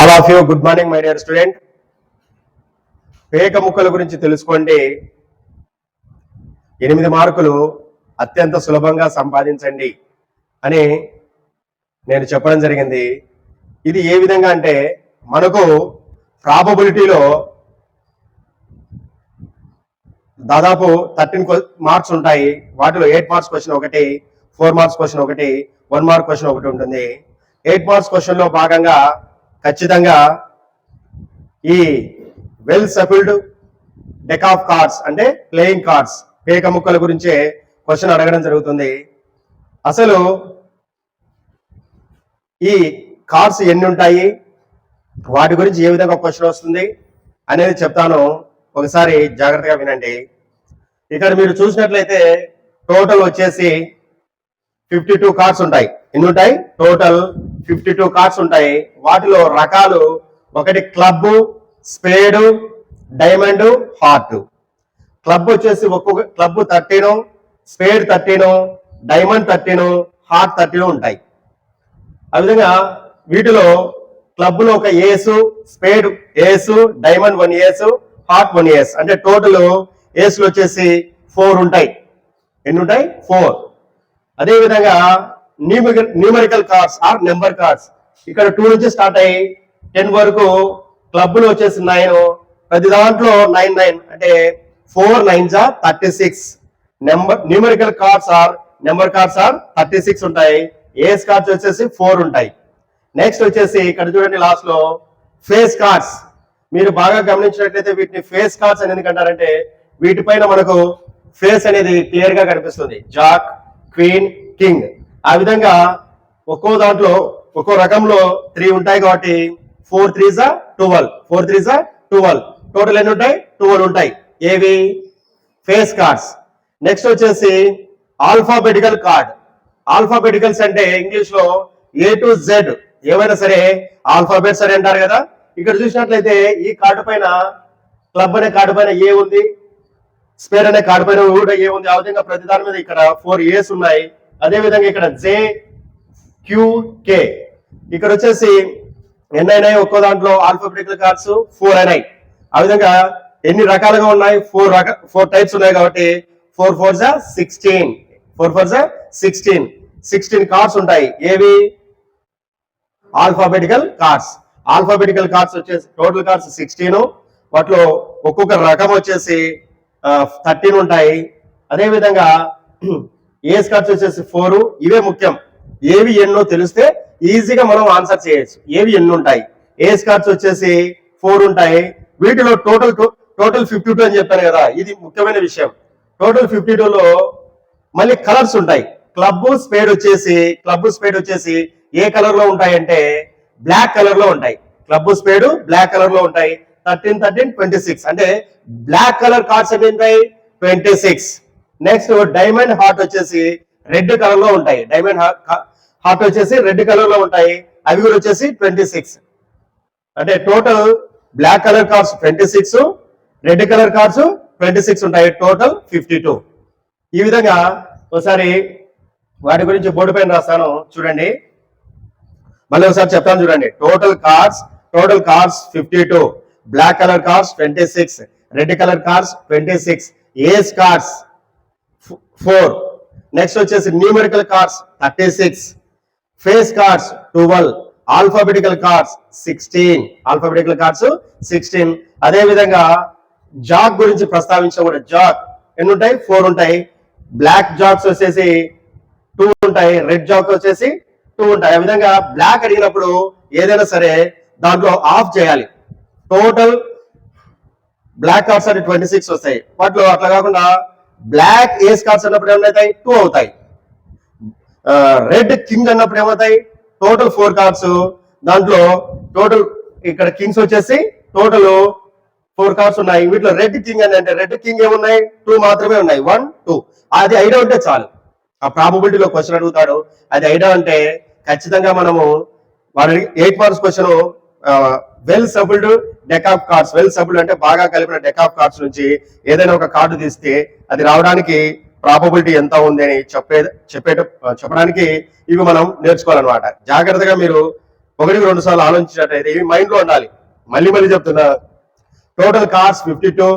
All of you. Good morning my dear student. పేక ముక్కల గురించి తెలుసుకోండి. ఎనిమిది మార్కులు అత్యంత సులభంగా సంపాదించండి అని నేను చెప్పడం జరిగింది. ఇది ఏ విధంగా అంటే మనకు ప్రాబబిలిటీలో దాదాపు థర్టీన్ మార్క్స్ ఉంటాయి. వాటిలో ఎయిట్ మార్క్స్ క్వశ్చన్ ఒకటి ఫోర్ మార్క్స్ క్వశ్చన్ ఒకటి వన్ మార్క్ క్వశ్చన్ ఒకటి ఉంటుంది. ఎయిట్ మార్క్స్ క్వశ్చన్లో భాగంగా ఖచ్చితంగా ఈ well shuffled deck of cards అంటే ప్లేయింగ్ కార్డ్స్ పేక ముక్కల గురించే క్వశ్చన్ అడగడం జరుగుతుంది. అసలు ఈ కార్డ్స్ ఎన్ని ఉంటాయి? వాటి గురించి ఏ విధంగా క్వశ్చన్ వస్తుంది? అనేది చెప్తాను. ఒకసారి జాగ్రత్తగా వినండి. ఇక్కడ మీరు చూసినట్లయితే టోటల్ వచ్చేసి ఫిఫ్టీ టూ కార్డ్స్ ఉంటాయి. ఎన్ని ఉంటాయి? టోటల్ ఫిఫ్టీ టూ కార్డ్స్ ఉంటాయి. వాటిలో రకాలు ఒకటి club spade diamond heart. Club వచ్చేసి ఒక్కొక్క club thirteen spade thirteen diamond thirteen heart thirteen ఉంటాయి. ఆ విధంగా వీటిలో క్లబ్లో ఒక ace spade ace diamond one ace heart one ace. అంటే టోటల్ ఏసులు వచ్చేసి ఫోర్ ఉంటాయి. ఎన్ని ఉంటాయి? ఫోర్. అదేవిధంగా numerical cards or number cards ఇక్కడ టూ నుంచి స్టార్ట్ అయ్యి టెన్ వరకు క్లబ్లు వచ్చేసి నైన్ ప్రతి దాంట్లో నైన్ నైన్ అంటే ఫోర్ నైన్ జా thirty six number numerical cards or number cards are thirty six ఉంటాయి. ఏస్ కార్డ్స్ వచ్చేసి ఫోర్ ఉంటాయి. నెక్స్ట్ వచ్చేసి ఇక్కడ చూడండి లాస్ట్లో ఫేస్ కార్డ్స్ మీరు బాగా గమనించినట్లయితే వీటిని ఫేస్ కార్డ్స్ అని ఎందుకంటారంటే వీటిపైన మనకు ఫేస్ అనేది క్లియర్గా కనిపిస్తుంది. జాక్ క్వీన్ కింగ్ ఆ విధంగా ఒక్కో దాంట్లో ఒక్కో రకంలో త్రీ ఉంటాయి కాబట్టి ఫోర్ త్రీ జా ట్వెల్వ్. ఫోర్ త్రీ జా ట్వెల్వ్. టోటల్ ఎన్ని ఉంటాయి? ట్వెల్వ్ ఉంటాయి. ఏవి? Face cards. నెక్స్ట్ వచ్చేసి ఆల్ఫాబెటికల్ కార్డ్. ఆల్ఫాబెటికల్స్ అంటే ఇంగ్లీష్లో ఏ టు జెడ్ ఏమైనా సరే ఆల్ఫాబెట్స్ అని అంటారు కదా. ఇక్కడ చూసినట్లయితే ఈ కార్డు పైన క్లబ్ అనే కార్డు పైన ఏ ఉంది? స్పేర్ అనే కార్డు పైన కూడా ఏ ఉంది? ఆ విధంగా ప్రతి దాని మీద ఇక్కడ ఫోర్ ఏస్ ఉన్నాయి. అదేవిధంగా ఇక్కడ జే క్యూకే ఇక్కడ వచ్చేసి ఎన్ని అయినాయి ఒక్కో దాంట్లో ఆల్ఫాబెటికల్ కార్డ్స్ ఫోర్ అయినాయి ఆ విధంగా ఎన్ని రకాలుగా ఉన్నాయి? ఫోర్ రక ఫోర్ టైప్స్ ఉన్నాయి కాబట్టి ఫోర్ ఫోర్ జా సిక్స్టీన్ ఫోర్ ఫోర్ జా సిక్స్టీన్ సిక్స్టీన్ కార్డ్స్ ఉంటాయి. ఏవి? ఆల్ఫాబెటికల్ కార్డ్స్ ఆల్ఫాబెటికల్ కార్డ్స్ వచ్చేసి టోటల్ కార్డ్స్ సిక్స్టీన్ వాటిలో ఒక్కొక్క రకం వచ్చేసి థర్టీన్ ఉంటాయి. అదేవిధంగా ఏ ఏస్ వచ్చేసి ఫోర్ ఇవే ముఖ్యం. ఏవి ఎన్నో తెలిస్తే ఈజీగా మనం ఆన్సర్ చేయొచ్చు. ఏవి ఎన్ని ఉంటాయి? ఏ కార్డ్స్ వచ్చేసి ఫోర్ ఉంటాయి? వీటిలో టోటల్ టోటల్ ఫిఫ్టీ టూ అని చెప్పాను కదా ఇది ముఖ్యమైన విషయం. టోటల్ ఫిఫ్టీ టూలో మళ్ళీ కలర్స్ ఉంటాయి. క్లబ్ స్పేడ్ వచ్చేసి క్లబ్ స్పేడ్ వచ్చేసి ఏ కలర్లో ఉంటాయంటే బ్లాక్ కలర్లో ఉంటాయి. క్లబ్ స్పేడ్ బ్లాక్ కలర్లో ఉంటాయి. థర్టీన్ థర్టీన్ ట్వంటీ సిక్స్ అంటే బ్లాక్ కలర్ కార్డ్స్ ఎన్ని ఉంటాయి twenty six next diamond heart వచ్చేసి రెడ్ కలర్లో ఉంటాయి. డైమండ్ హార్ట్ వచ్చేసి రెడ్ కలర్లో ఉంటాయి. అవి కూడా వచ్చేసి ట్వంటీ సిక్స్ అంటే total black colour cards twenty six red colour cards twenty six ఉంటాయి. టోటల్ ఫిఫ్టీ టూ ఈ విధంగా ఒకసారి వాటి గురించి బోర్డు పైన రాస్తాను. చూడండి. మళ్ళీ ఒకసారి చెప్తాను చూడండి. Total cards total cards fifty two black colour cards twenty six red colour cards twenty six ace cards four. Next వచ్చేసి numerical cards thirty six face cards twelve alphabetical cards sixteen alphabetical cards sixteen అదే విధంగా Jack గురించి ప్రస్తావించిన కూడా Jack ఎన్ని ఉంటాయి four ఉంటాయి. Black jacks వచ్చేసి టూ ఉంటాయి. రెడ్ జాక్ వచ్చేసి టూ ఉంటాయి. ఆ విధంగా బ్లాక్ అడిగినప్పుడు ఏదైనా సరే దాంట్లో ఆఫ్ చేయాలి. టోటల్ బ్లాక్ కార్డ్స్ అంటే ట్వంటీ సిక్స్ వస్తాయి. వాటిలో అట్లా కాకుండా బ్లాక్ ఏస్ కార్డ్స్ అన్నప్పుడు ఏమవుతాయి? టూ అవుతాయి. రెడ్ కింగ్ అన్నప్పుడు ఏమవుతాయి? టోటల్ ఫోర్ కార్డ్స్ దాంట్లో టోటల్ ఇక్కడ కింగ్స్ వచ్చేసి టోటల్ ఫోర్ కార్డ్స్ ఉన్నాయి. వీటిలో రెడ్ కింగ్ అని అంటే రెడ్ కింగ్ ఏమున్నాయి? టూ మాత్రమే ఉన్నాయి. వన్ టూ అది ఐడియా ఉంటే చాలు. ఆ ప్రాబబిలిటీలో క్వశ్చన్ అడుగుతాడు. అది ఐడియా అంటే ఖచ్చితంగా మనము వాడు eight marks question well shuffled deck of cards well సభ్యులు అంటే బాగా కలిపిన డెక్ ఆఫ్ కార్డ్స్ నుంచి ఏదైనా ఒక కార్డు తీస్తే అది రావడానికి ప్రాబబిలిటీ ఎంత ఉంది అని చెప్పే చెప్పేట చెప్పడానికి ఇవి మనం నేర్చుకోవాలన్నమాట. జాగ్రత్తగా మీరు ఒకటికి రెండు సార్లు ఆలోచించినట్టయితే ఇవి మైండ్లో ఉండాలి. మళ్ళీ మళ్ళీ చెప్తున్నా. Total cards fifty two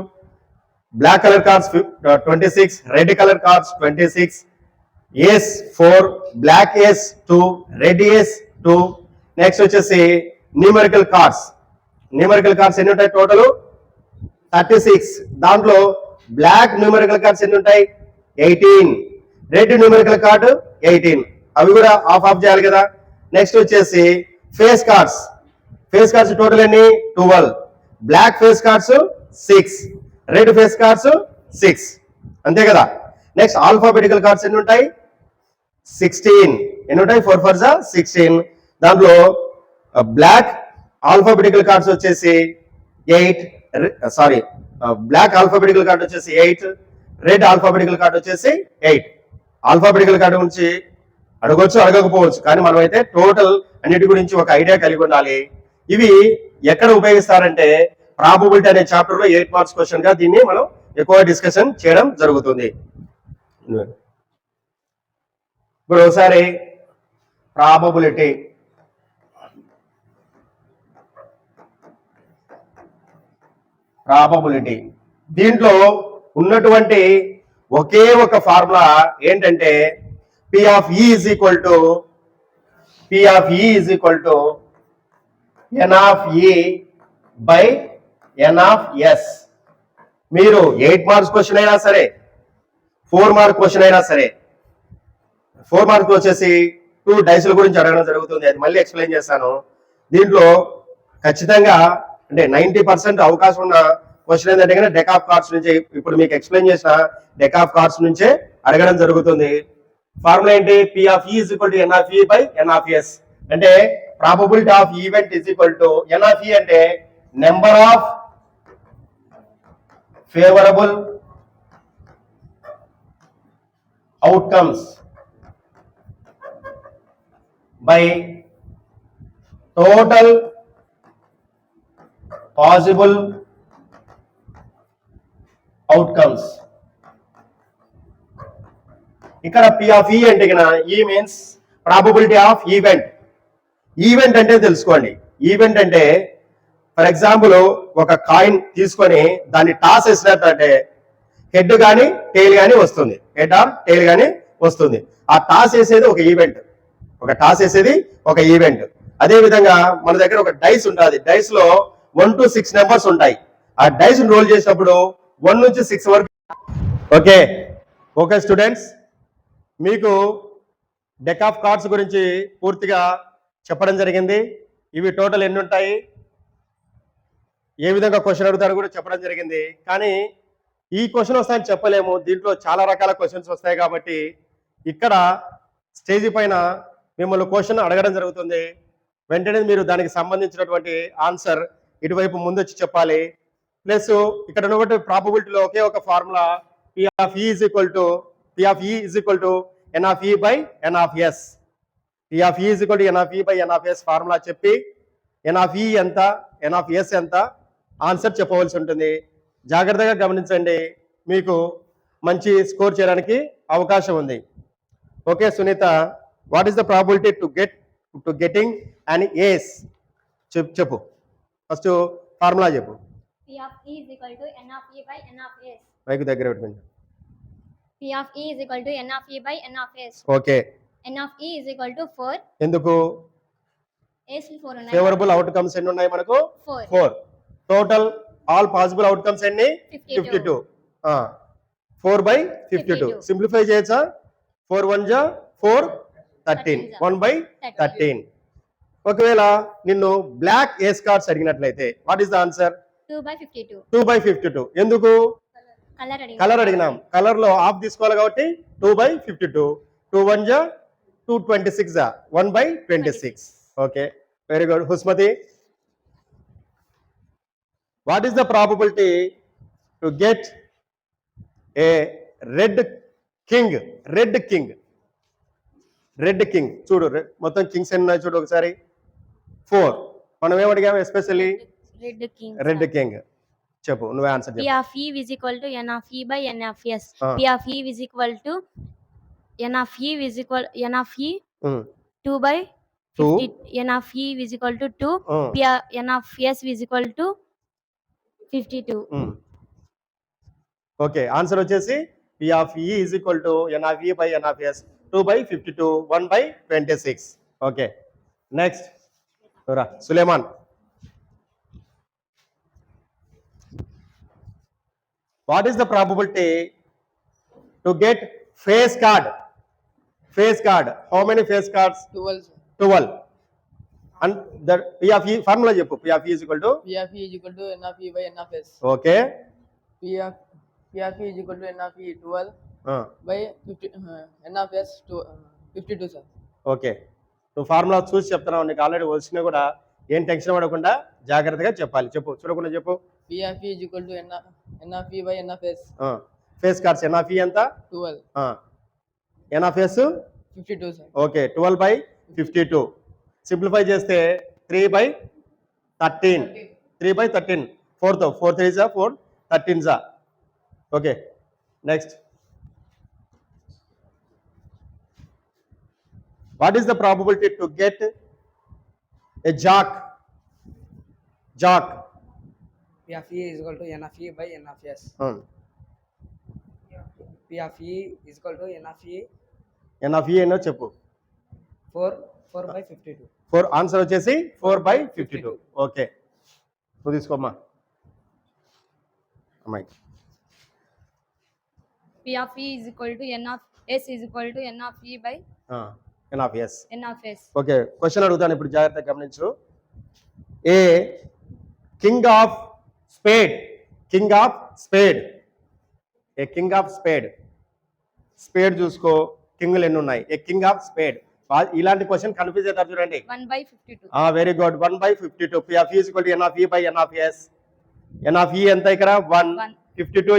black colour cards twenty six red colour cards twenty six ace four black ace two red ace two next వచ్చేసి న్యూమరికల్ కార్స్ న్యూమరికల్ కార్డ్స్ ఎన్ని ఉంటాయి టోటల్ థర్టీ సిక్స్ దాంట్లో బ్లాక్ న్యూమరికల్ కార్డ్స్ ఎన్ని ఉంటాయి? Eighteen red numerical card eighteen అవి కూడా of of చేయాలి కదా. నెక్స్ట్ వచ్చేసి face cards face cards total ఎన్ని? Twelve black face cards six red face cards six అంతే కదా. నెక్స్ట్ ఆల్ఫాబెటికల్ కార్డ్స్ ఎన్ని ఉంటాయి? సిక్స్టీన్ ఎన్ని ఉంటాయి? ఫోర్ ఫోర్ జా సిక్స్టీన్ దాంట్లో uh, బ్లాక్ ఆల్ఫాబెటికల్ కార్డ్స్ వచ్చేసి eight sorry black alphabetical card వచ్చేసి ఎయిట్ రెడ్ ఆల్ఫాబెటికల్ కార్డ్ వచ్చేసి ఎయిట్ ఆల్ఫాబెటికల్ కార్డు గురించి అడగొచ్చు అడగకపోవచ్చు కానీ మనం అయితే టోటల్ అన్నిటి గురించి ఒక ఐడియా కలిగి ఉండాలి. ఇవి ఎక్కడ ఉపయోగిస్తారంటే ప్రాబబిలిటీ అనే చాప్టర్లో ఎయిట్ మార్క్స్ క్వశ్చన్గా దీన్ని మనం ఎక్కువ డిస్కషన్ చేయడం జరుగుతుంది. ఇప్పుడు ఒకసారి ప్రాబబిలిటీ ప్రాబబిలిటీ దీంట్లో ఉన్నటువంటి ఒకే ఒక ఫార్ములా ఏంటంటే P of E is equal to P of E is equal to N of E by N of S మీరు ఎయిట్ మార్క్స్ క్వశ్చన్ అయినా సరే ఫోర్ మార్క్ క్వశ్చన్ అయినా సరే ఫోర్ మార్క్ వచ్చేసి టూ డైస్ల గురించి అడగడం జరుగుతుంది. అది మళ్ళీ ఎక్స్ప్లెయిన్ చేస్తాను. దీంట్లో ఖచ్చితంగా అంటే నైన్టీ పర్సెంట్ అవకాశం ఉన్న క్వశ్చన్ ఏంటంటే కనుక డెక్ ఆఫ్ కార్డ్స్ నుంచి ఇప్పుడు మీకు ఎక్స్ప్లెయిన్ చేసిన డెక్ ఆఫ్ కార్డ్స్ నుంచే అడగడం జరుగుతుంది. ఫార్ములా ఏంటి? P of is equal to N of E by N of S అంటే probability of event is equal to N of E అంటే number of favourable outcomes by total possible outcomes. ఇక్కడ P of E అంటే E means probability of event event అంటే తెలుసుకోండి. Event అంటే for example ఒక coin తీసుకొని దాన్ని టాస్ వేసినట్టే హెడ్ కానీ టైల్ కానీ వస్తుంది. హెడ్ ఆర్ టైల్ కానీ వస్తుంది. ఆ టాస్ వేసేది ఒక ఈవెంట్ ఒక టాస్ వేసేది ఒక ఈవెంట్ అదే విధంగా మన దగ్గర ఒక డైస్ ఉంటుంది. డైస్లో వన్ టు సిక్స్ నెంబర్స్ ఉంటాయి. ఆ డైస్ రోల్ చేసినప్పుడు వన్ నుంచి సిక్స్ వరకు ఓకే ఓకే స్టూడెంట్స్ మీకు డెక్ ఆఫ్ కార్డ్స్ గురించి పూర్తిగా చెప్పడం జరిగింది. ఇవి టోటల్ ఎన్ని ఉంటాయి? ఏ విధంగా క్వశ్చన్ అడుగుతారో కూడా చెప్పడం జరిగింది. కానీ ఈ క్వశ్చన్ వస్తాయని చెప్పలేము. దీంట్లో చాలా రకాల క్వశ్చన్స్ వస్తాయి కాబట్టి ఇక్కడ స్టేజ్ పైన మిమ్మల్ని క్వశ్చన్ అడగడం జరుగుతుంది. వెంటనే మీరు దానికి సంబంధించినటువంటి ఆన్సర్ ఇటువైపు ముందొచ్చి చెప్పాలి. ప్లస్ ఇక్కడ ఉన్నటువంటి ప్రాబబిలిటీలో ఒకే ఒక formula P of E is equal to P of E is equal to N of E by N of S P of E is equal to N of E by N of S formula చెప్పి N of E ఎంత N of S ఎంత? Answer చెప్పవలసి ఉంటుంది. జాగ్రత్తగా గమనించండి. మీకు మంచి score చేయడానికి అవకాశం ఉంది. Okay Sunitha what is the probability to get to getting and ace చెప్పు చెప్పు. ఫస్ట్ ఫార్ములా చెప్పు of E E by. Mic దగ్గర పెట్టుకోండి P of E is equal to N of E by N of S. Okay N of E is equal to 4. ఎందుకు S is 4 ఉన్నాయి. Favourable outcomes ఎన్ని ఉన్నాయి మనకు 4. Four total all possible outcomes ఎన్ని 52. Fifty two four by fifty two 52. Simplify చేయొచ్చా four one జా four thirteen 13 one by 13. ఒకవేళ నిన్ను బ్లాక్ ఏస్ కార్డ్స్ అడిగినట్లయితే what is the answer 2 by 52. Two by fifty two ఎందుకు. కలర్ అడిగినాం. కలర్లో half తీసుకోవాలి కాబట్టి two by fifty two two one జా? టూ ట్వంటీ సిక్స్ జా? One by twenty six okay very good Husmathi what is the probability to get a red king red king red king చూడు మొత్తం kings ఎన్ని ఉన్నాయి చూడు ఒకసారి. Four మనం ఏం అడిగాము especially Red king. Red king చెప్పు నువ్వే ఆన్సర్ చెప్పు E is equal to N of E by N of S. Ah. P of E is equal to N of E is equal N of E um, 2 by Two. 50 n of e is equal to 2 Uh, p of- n of s is equal to 52 okay answer వచ్చేసి P of E is equal to N of E by N of S two by fifty two one by twenty six okay next suleiman. What is the probability to get face card? Face card. How many face cards? 12 12 and the p of e formula p of e is equal to? P of e is equal to n of e by n of s. Okay. P of p of e is equal to n of e 12 uh. by 50, uh, n of s to uh, 52 sir. Okay. నువ్వు formula చూసి చెప్తున్నావు. నీకు already వచ్చినా కూడా ఏం tension పడకుండా జాగ్రత్తగా చెప్పాలి. చెప్పు. చూడకుండా చెప్పు. ఫేస్ కార్డ్స్ ఎన్ఆఫ్ ఎంత? Twelve. N of S Fifty-two, sir. Okay twelve by fifty two simplify చేస్తే three by thirteen three by thirteen fourth four three జా ఫోర్ థర్టీన్ జా okay next what is the probability to get a jack jack P of E is equal to N of E by N of S. P of E is equal to N of E N of E ಏನೋ చెప్పు 4, 4 by 52. Four answer వచ్చేసి four by fifty two okay నువ్వు తీసుకోమ్మా అమ్మాయి p of e is equal to n of s is equal to n of e by S s. Okay question అడుగుతాను ఇప్పుడు జాగ్రత్తగా గమనించు. A king of spade king of spade a king of spade spade చూసుకో కింగ్లు ఎన్ని ఉన్నాయి? A king of spade ఇలాంటి question confuse అవుతారు చూడండి. 1 by 52 very good one by fifty two P of equal N of E by N of S N of E ఎంత ఇక్కడ? One. Fifty two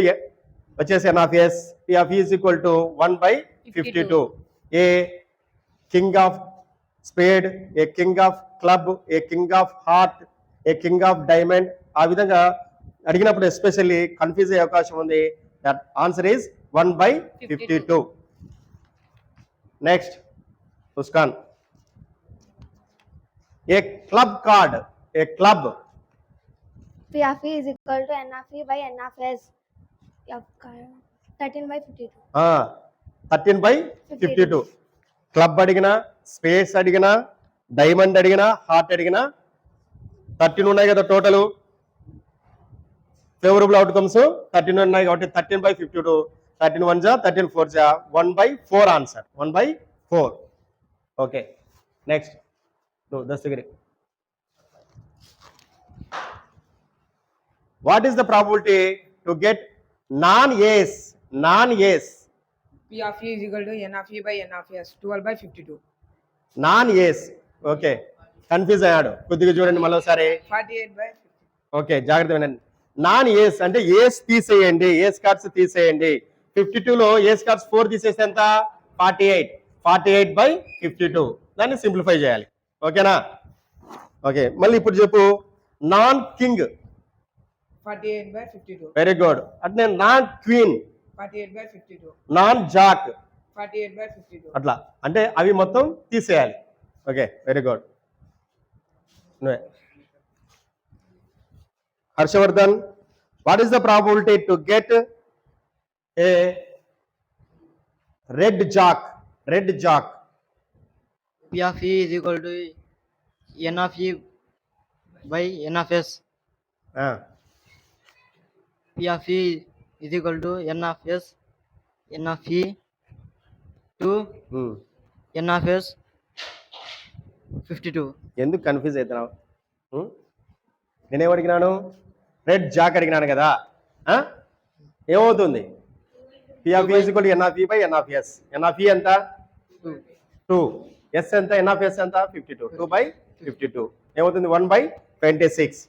వచ్చేసి N of S P of equal to one by fifty two a king of spade a king of club a king of heart a king of diamond ఆ విధంగా అడిగినప్పుడు especially confuse అయ్యే అవకాశం ఉంది. That answer is one by fifty two next Muskan a club card a club p of is equal to n of by n of s. Of 13 by 52 thirteen by fifty two club అడిగినా space అడిగినా diamond అడిగినా heart అడిగినా thirteen ఉన్నాయి కదా total. Favourable outcomes thirteen ఉన్నాయి కాబట్టి thirteen by fifty two thirteen one జా thirteen four జా one by four answer one by four okay next నువ్వు Dastagiri what is the probability to get non ace non ace P of E is equal to N of E by N of S. 12 by 52. Non ace okay confuse అయ్యాడు. కొద్దిగా చూడండి మరోసారి. 48 by 50. Okay జాగ్రత్త వినండి. Non ఏస్ అంటే ఏస్ తీసేయండి. ఏస్ cards తీసేయండి. Fifty లో ఏస్ కార్డ్స్ ఫోర్ తీసేస్తే ఎంత? Forty eight forty eight by fifty two దాన్ని సింప్లిఫై చేయాలి. ఓకేనా ఓకే మళ్ళీ ఇప్పుడు చెప్పు. Non king 48 by 52. Very good అంటే non queen 48 by 52. Non jack 48 by 52. అట్లా. అంటే అవి మొత్తం తీసేయాలి. ఓకే వెరీ గుడ్ నువ్వే. Harshavardhan what is the probability to get a red jack red jack P of E is equal to N of E by N of S. P of E is equal to N of S, N of E to N of S 52. ఎందుకు confuse అవుతున్నావు? ఉం? నేనేం అడిగినాను? Red Jack అడిగినాను కదా? ఏమవుతుంది? P of is equal N of by N of S N of ఎంత? Two S ఎంత? N of S ఎంత? Fifty two two by fifty two ఏమవుతుంది? One by twenty six